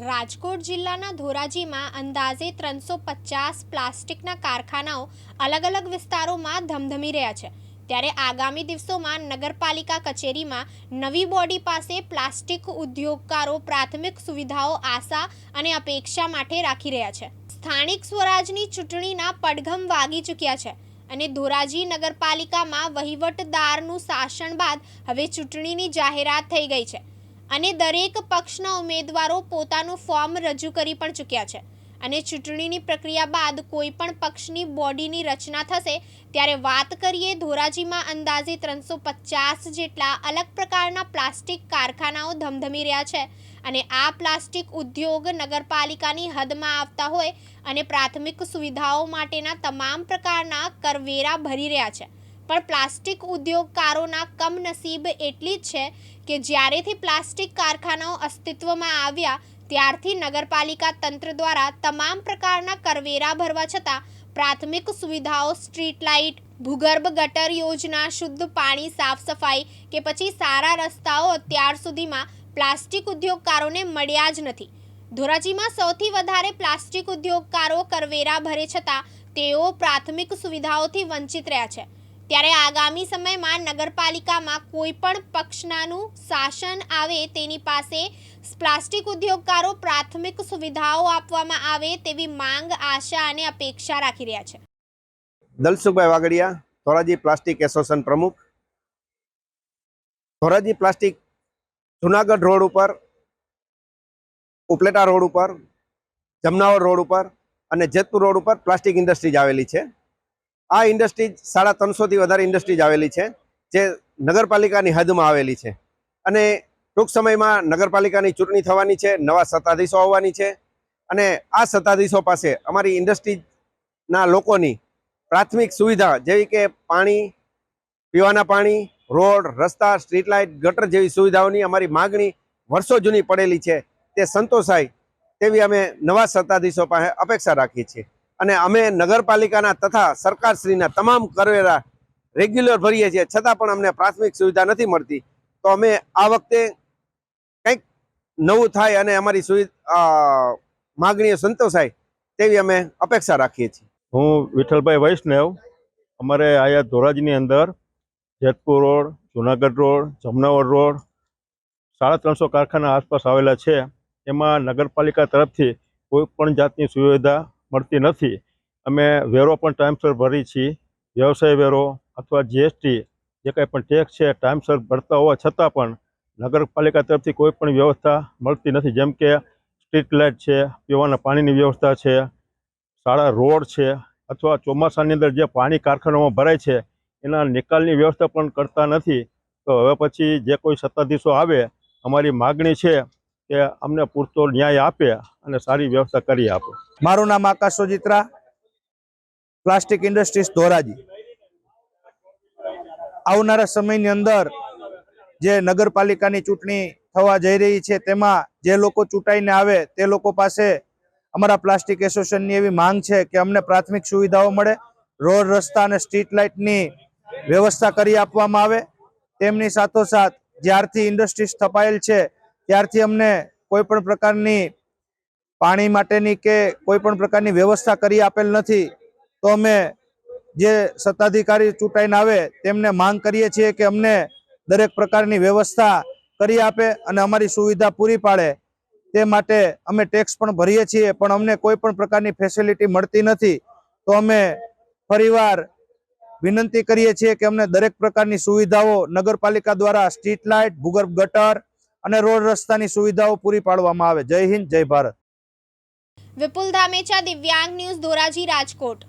રાજકોટ જિલ્લાના ધોરાજીમાં અંદાજે ત્રણસો પચાસ પ્લાસ્ટિકના કારખાનાઓ અલગ અલગ વિસ્તારોમાં ધમધમી રહ્યા છે. ત્યારે આગામી દિવસોમાં નગરપાલિકા કચેરીમાં નવી બોડી પાસે પ્લાસ્ટિક ઉદ્યોગકારો પ્રાથમિક સુવિધાઓ આશા અને અપેક્ષા માટે રાખી રહ્યા છે. સ્થાનિક સ્વરાજની ચૂંટણીના પડઘમ વાગી ચૂક્યા છે અને ધોરાજી નગરપાલિકામાં વહીવટદારનું શાસન બાદ હવે ચૂંટણીની જાહેરાત થઈ ગઈ છે. અને દરેક પક્ષના ઉમેદવારો પોતાનું ફોર્મ રજૂ કરી પણ ચૂક્યા છે. અને ચૂંટણીની પ્રક્રિયા બાદ કોઈ પણ પક્ષની બોડીની રચના થશે, ત્યારે વાત કરીએ ધોરાજીમાં અંદાજે ત્રણસો પચાસ જેટલા અલગ પ્રકારના પ્લાસ્ટિક કારખાનાઓ ધમધમી રહ્યા છે. અને આ પ્લાસ્ટિક ઉદ્યોગ નગરપાલિકાની હદમાં આવતા હોય અને પ્રાથમિક સુવિધાઓ માટેના તમામ પ્રકારના કરવેરા ભરી રહ્યા છે. પણ પ્લાસ્ટિક ઉદ્યોગકારોના કમનસીબ એટલી જ છે કે જ્યારેથી પ્લાસ્ટિક કારખાનાઓ અસ્તિત્વમાં આવ્યા, ત્યારથી નગરપાલિકા તંત્ર દ્વારા તમામ પ્રકારના કરવેરા ભરવા છતાં પ્રાથમિક સુવિધાઓ, સ્ટ્રીટ લાઇટ, ભૂગર્ભ ગટર યોજના, શુદ્ધ પાણી, સાફ સફાઈ કે પછી સારા રસ્તાઓ અત્યાર સુધીમાં પ્લાસ્ટિક ઉદ્યોગકારોને મળ્યા જ નથી. ધોરાજીમાં સૌથી વધારે પ્લાસ્ટિક ઉદ્યોગકારો કરવેરા ભરે છતાં તેઓ પ્રાથમિક સુવિધાઓથી વંચિત રહ્યા છે. ત્યારે આગામી સમયમાં નગરપાલિકામાં કોઈ પણ પક્ષનાનું શાસન આવે તેની પાસે પ્લાસ્ટિક ઉદ્યોગકારો પ્રાથમિક સુવિધાઓ આપવામાં આવે તેવી માંગ, આશા અને અપેક્ષા રાખી રહ્યા છે. દલસુખભાઈ વાગડિયા ધોરાજી પ્લાસ્ટિક એસોસિએશન પ્રમુખ. ધોરાજી પ્લાસ્ટિક જુનાગઢ રોડ ઉપર, ઉપલેટા રોડ ઉપર, જમનાવર રોડ ઉપર અને જેતપુર રોડ ઉપર પ્લાસ્ટિક ઇન્ડસ્ટ્રીઝ આવેલી છે. આ ઇન્ડસ્ટ્રીઝ સાડા ત્રણસોથી વધારે ઇન્ડસ્ટ્રીઝ આવેલી છે, જે નગરપાલિકાની હદમાં આવેલી છે. અને ટૂંક સમયમાં નગરપાલિકાની ચૂંટણી થવાની છે, નવા સત્તાધીશો આવવાની છે. અને આ સત્તાધીશો પાસે અમારી ઇન્ડસ્ટ્રીના લોકોની પ્રાથમિક સુવિધા જેવી કે પાણી, પીવાના પાણી, રોડ, રસ્તા, સ્ટ્રીટ લાઇટ, ગટર જેવી સુવિધાઓની અમારી માગણી વર્ષો જૂની પડેલી છે. તે સંતોષાય તેવી અમે નવા સત્તાધીશો પાસે અપેક્ષા રાખીએ છીએ. અને અમે નગરપાલિકાના તથા સરકારશ્રીના તમામ કરવેરા રેગ્યુલર ભરીએ છીએ. છતાં પણ અમને પ્રાથમિક સુવિધા નથી મળતી. તો અમે આ વખતે કંઈક નવું થાય અને અમારી સુવિધા માગણીઓ સંતોષાય તેવી અમે અપેક્ષા રાખીએ છીએ. હું વિઠ્ઠલભાઈ વૈષ્ણવ, અમારે આયા ધોરાજની અંદર Jetpur road, Junagadh road, Jamnavar road, સાડા ત્રણસો કારખાના આસપાસ આવેલા છે. એમાં નગરપાલિકા તરફથી કોઈ પણ જાતની સુવિધા મળતી નથી. અમે વેરો પણ ટાઈમસર ભરી છીએ. વ્યવસાય વેરો અથવા જીએસટી જે કાંઈ પણ ટેક્સ છે, ટાઈમસર ભરતા હોવા છતાં પણ નગરપાલિકા તરફથી કોઈ પણ વ્યવસ્થા મળતી નથી. જેમ કે સ્ટ્રીટ લાઇટ છે, પીવાના પાણીની વ્યવસ્થા છે સારા રોડ છે અથવા ચોમાસાની અંદર જે પાણી કારખાનામાં ભરાય છે, એના નિકાલની વ્યવસ્થા પણ કરતા નથી. તો હવે પછી જે કોઈ સત્તાધીશો આવે, અમારી માગણી છે કે અમને પૂરતો ન્યાય આપે અને સારી વ્યવસ્થા કરી આપે. મારું નામ આકાશ સોજિત્રા, પ્લાસ્ટિક ઇન્ડસ્ટ્રીઝ ધોરાજી. આવનારા સમયની અંદર જે નગરપાલિકાની ચૂંટણી થવા જઈ રહી છે, તેમાં જે લોકો ચૂંટાઈને આવે, તે લોકો પાસે અમારા પ્લાસ્ટિક એસોસિએશનની એવી માંગ છે કે અમને પ્રાથમિક સુવિધાઓ મળે, રોડ, રસ્તા અને સ્ટ્રીટ લાઇટની વ્યવસ્થા કરી આપવામાં આવે. તેમની સાથોસાથ જ્યારથી ઇન્ડસ્ટ્રી સ્થપાયેલ છે ત્યારથી અમને કોઈ પણ પ્રકારની પાણી માટેની કે કોઈ પણ પ્રકારની વ્યવસ્થા કરી આપેલ નથી, તો અમે જે સત્તાધિકારી ચૂંટાઈને આવે તેમને માંગ કરીએ છીએ કે અમને દરેક પ્રકારની વ્યવસ્થા કરી આપે અને અમારી સુવિધા પૂરી પાડે. તે માટે અમે ટેક્સ પણ ભરીએ છીએ, પણ અમને કોઈ પણ પ્રકારની ફેસિલિટી મળતી નથી. તો અમે ફરીવાર વિનંતી કરીએ છીએ કે અમને દરેક પ્રકારની સુવિધાઓ નગરપાલિકા દ્વારા સ્ટ્રીટ લાઇટ, ભૂગર્ભ ગટર અને રોડ રસ્તાની સુવિધાઓ પૂરી પાડવામાં આવે. જય હિન્દ, જય ભારત. વિપુલ ધામેચા, દિવ્યાંગ ન્યૂઝ, ધોરાજી, રાજકોટ.